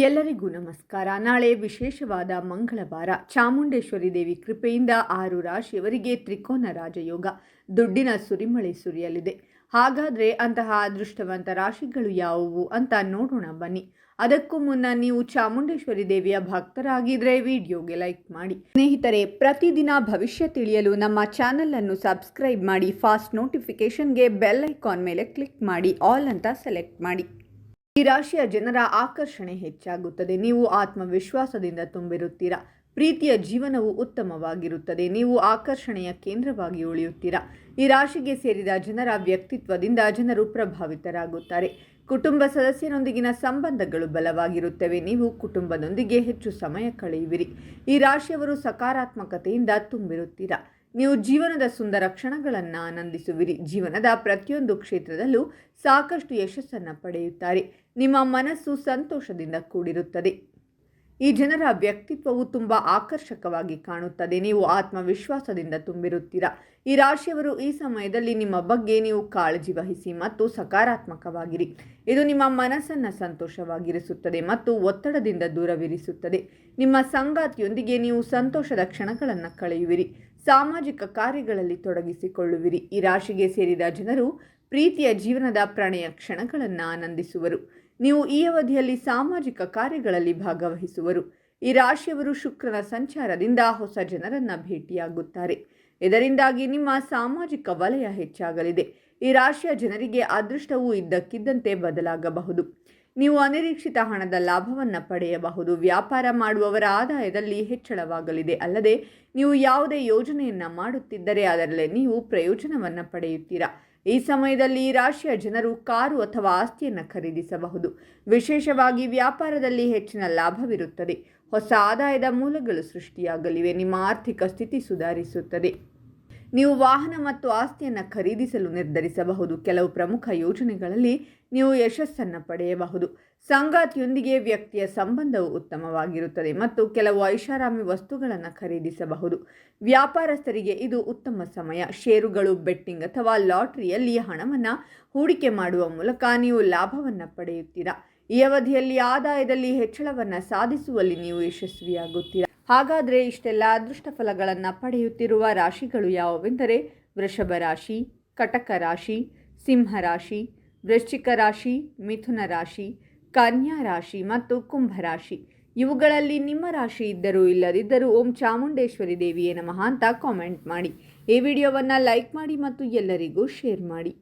ಎಲ್ಲರಿಗೂ ನಮಸ್ಕಾರ. ನಾಳೆ ವಿಶೇಷವಾದ ಮಂಗಳವಾರ ಚಾಮುಂಡೇಶ್ವರಿ ದೇವಿ ಕೃಪೆಯಿಂದ ಆರು ರಾಶಿಯವರಿಗೆ ತ್ರಿಕೋನ ರಾಜಯೋಗ. ದುಡ್ಡಿನ ಸುರಿಮಳೆ ಸುರಿಯಲಿದೆ. ಹಾಗಾದರೆ ಅಂತಹ ಅದೃಷ್ಟವಂತ ರಾಶಿಗಳು ಯಾವುವು ಅಂತ ನೋಡೋಣ ಬನ್ನಿ. ಅದಕ್ಕೂ ಮುನ್ನ ನೀವು ಚಾಮುಂಡೇಶ್ವರಿ ದೇವಿಯ ಭಕ್ತರಾಗಿದ್ರೆ ವಿಡಿಯೋಗೆ ಲೈಕ್ ಮಾಡಿ. ಸ್ನೇಹಿತರೆ, ಪ್ರತಿದಿನ ಭವಿಷ್ಯ ತಿಳಿಯಲು ನಮ್ಮ ಚಾನಲನ್ನು ಸಬ್ಸ್ಕ್ರೈಬ್ ಮಾಡಿ, ಫಾಸ್ಟ್ ನೋಟಿಫಿಕೇಷನ್ಗೆ ಬೆಲ್ ಐಕಾನ್ ಮೇಲೆ ಕ್ಲಿಕ್ ಮಾಡಿ, ಆಲ್ ಅಂತ ಸೆಲೆಕ್ಟ್ ಮಾಡಿ. ಈ ರಾಶಿಯ ಜನರ ಆಕರ್ಷಣೆ ಹೆಚ್ಚಾಗುತ್ತದೆ. ನೀವು ಆತ್ಮವಿಶ್ವಾಸದಿಂದ ತುಂಬಿರುತ್ತೀರಾ? ಪ್ರೀತಿಯ ಜೀವನವು ಉತ್ತಮವಾಗಿರುತ್ತದೆ. ನೀವು ಆಕರ್ಷಣೆಯ ಕೇಂದ್ರವಾಗಿ ಉಳಿಯುತ್ತೀರಾ? ಈ ರಾಶಿಗೆ ಸೇರಿದ ಜನರ ವ್ಯಕ್ತಿತ್ವದಿಂದ ಜನರು ಪ್ರಭಾವಿತರಾಗುತ್ತಾರೆ. ಕುಟುಂಬ ಸದಸ್ಯರೊಂದಿಗಿನ ಸಂಬಂಧಗಳು ಬಲವಾಗಿರುತ್ತವೆ. ನೀವು ಕುಟುಂಬದೊಂದಿಗೆ ಹೆಚ್ಚು ಸಮಯ ಕಳೆಯುವಿರಿ. ಈ ರಾಶಿಯವರು ಸಕಾರಾತ್ಮಕತೆಯಿಂದ ತುಂಬಿರುತ್ತೀರಾ? ನೀವು ಜೀವನದ ಸುಂದರ ಕ್ಷಣಗಳನ್ನು ಆನಂದಿಸುವಿರಿ. ಜೀವನದ ಪ್ರತಿಯೊಂದು ಕ್ಷೇತ್ರದಲ್ಲೂ ಸಾಕಷ್ಟು ಯಶಸ್ಸನ್ನು ಪಡೆಯುತ್ತಾರೆ. ನಿಮ್ಮ ಮನಸ್ಸು ಸಂತೋಷದಿಂದ ಕೂಡಿರುತ್ತದೆ. ಈ ಜನರ ವ್ಯಕ್ತಿತ್ವವು ತುಂಬ ಆಕರ್ಷಕವಾಗಿ ಕಾಣುತ್ತದೆ. ನೀವು ಆತ್ಮವಿಶ್ವಾಸದಿಂದ ತುಂಬಿರುತ್ತೀರಾ? ಈ ರಾಶಿಯವರು ಈ ಸಮಯದಲ್ಲಿ ನಿಮ್ಮ ಬಗ್ಗೆ ನೀವು ಕಾಳಜಿ ವಹಿಸಿ ಮತ್ತು ಸಕಾರಾತ್ಮಕವಾಗಿರಿ. ಇದು ನಿಮ್ಮ ಮನಸ್ಸನ್ನು ಸಂತೋಷವಾಗಿರಿಸುತ್ತದೆ ಮತ್ತು ಒತ್ತಡದಿಂದ ದೂರವಿರಿಸುತ್ತದೆ. ನಿಮ್ಮ ಸಂಗಾತಿಯೊಂದಿಗೆ ನೀವು ಸಂತೋಷದ ಕ್ಷಣಗಳನ್ನು ಕಳೆಯುವಿರಿ. ಸಾಮಾಜಿಕ ಕಾರ್ಯಗಳಲ್ಲಿ ತೊಡಗಿಸಿಕೊಳ್ಳುವಿರಿ. ಈ ರಾಶಿಗೆ ಸೇರಿದ ಜನರು ಪ್ರೀತಿಯ ಜೀವನದ ಪ್ರಣಯ ಕ್ಷಣಗಳನ್ನು ಆನಂದಿಸುವರು. ನೀವು ಈ ಅವಧಿಯಲ್ಲಿ ಸಾಮಾಜಿಕ ಕಾರ್ಯಗಳಲ್ಲಿ ಭಾಗವಹಿಸುವರು. ಈ ರಾಶಿಯವರು ಶುಕ್ರನ ಸಂಚಾರದಿಂದ ಹೊಸ ಜನರನ್ನು ಭೇಟಿಯಾಗುತ್ತಾರೆ. ಇದರಿಂದಾಗಿ ನಿಮ್ಮ ಸಾಮಾಜಿಕ ವಲಯ ಹೆಚ್ಚಾಗಲಿದೆ. ಈ ರಾಶಿಯ ಜನರಿಗೆ ಅದೃಷ್ಟವು ಇದ್ದಕ್ಕಿದ್ದಂತೆ ಬದಲಾಗಬಹುದು. ನೀವು ಅನಿರೀಕ್ಷಿತ ಹಣದ ಲಾಭವನ್ನು ಪಡೆಯಬಹುದು. ವ್ಯಾಪಾರ ಮಾಡುವವರ ಆದಾಯದಲ್ಲಿ ಹೆಚ್ಚಳವಾಗಲಿದೆ. ಅಲ್ಲದೆ, ನೀವು ಯಾವುದೇ ಯೋಜನೆಯನ್ನು ಮಾಡುತ್ತಿದ್ದರೆ ಅದರಲ್ಲಿ ನೀವು ಪ್ರಯೋಜನವನ್ನು ಪಡೆಯುತ್ತೀರಾ? ಈ ಸಮಯದಲ್ಲಿ ರಾಶಿಯ ಜನರು ಕಾರು ಅಥವಾ ಆಸ್ತಿಯನ್ನು ಖರೀದಿಸಬಹುದು. ವಿಶೇಷವಾಗಿ ವ್ಯಾಪಾರದಲ್ಲಿ ಹೆಚ್ಚಿನ ಲಾಭವಿರುತ್ತದೆ. ಹೊಸ ಆದಾಯದ ಮೂಲಗಳು ಸೃಷ್ಟಿಯಾಗಲಿವೆ. ನಿಮ್ಮ ಆರ್ಥಿಕ ಸ್ಥಿತಿ ಸುಧಾರಿಸುತ್ತದೆ. ನೀವು ವಾಹನ ಮತ್ತು ಆಸ್ತಿಯನ್ನು ಖರೀದಿಸಲು ನಿರ್ಧರಿಸಬಹುದು. ಕೆಲವು ಪ್ರಮುಖ ಯೋಜನೆಗಳಲ್ಲಿ ನೀವು ಯಶಸ್ಸನ್ನು ಪಡೆಯಬಹುದು. ಸಂಗಾತಿಯೊಂದಿಗೆ ವ್ಯಕ್ತಿಯ ಸಂಬಂಧವು ಉತ್ತಮವಾಗಿರುತ್ತದೆ ಮತ್ತು ಕೆಲವು ಐಷಾರಾಮಿ ವಸ್ತುಗಳನ್ನು ಖರೀದಿಸಬಹುದು. ವ್ಯಾಪಾರಸ್ಥರಿಗೆ ಇದು ಉತ್ತಮ ಸಮಯ. ಷೇರುಗಳು, ಬೆಟ್ಟಿಂಗ್ ಅಥವಾ ಲಾಟರಿಯಲ್ಲಿ ಹಣವನ್ನು ಹೂಡಿಕೆ ಮಾಡುವ ಮೂಲಕ ನೀವು ಲಾಭವನ್ನು ಪಡೆಯುತ್ತೀರಾ? ಈ ಅವಧಿಯಲ್ಲಿ ಆದಾಯದಲ್ಲಿ ಹೆಚ್ಚಳವನ್ನು ಸಾಧಿಸುವಲ್ಲಿ ನೀವು ಯಶಸ್ವಿಯಾಗುತ್ತೀರಾ? ಹಾಗಾದರೆ ಇಷ್ಟೆಲ್ಲ ಅದೃಷ್ಟ ಫಲಗಳನ್ನು ಪಡೆಯುತ್ತಿರುವ ರಾಶಿಗಳು ಯಾವುವೆಂದರೆ ವೃಷಭ ರಾಶಿ, ಕಟಕ ರಾಶಿ, ಸಿಂಹ ರಾಶಿ, ವೃಶ್ಚಿಕ ರಾಶಿ, ಮಿಥುನ ರಾಶಿ, ಕನ್ಯಾ ರಾಶಿ ಮತ್ತು ಕುಂಭ ರಾಶಿ. ಇವುಗಳಲ್ಲಿ ನಿಮ್ಮ ರಾಶಿ ಇದ್ದರೂ ಇಲ್ಲದಿದ್ದರೂ ಓಂ ಚಾಮುಂಡೇಶ್ವರಿ ದೇವಿಯೇ ನಮಃ ಅಂತ ಕಾಮೆಂಟ್ ಮಾಡಿ. ಈ ವಿಡಿಯೋವನ್ನು ಲೈಕ್ ಮಾಡಿ ಮತ್ತು ಎಲ್ಲರಿಗೂ ಶೇರ್ ಮಾಡಿ.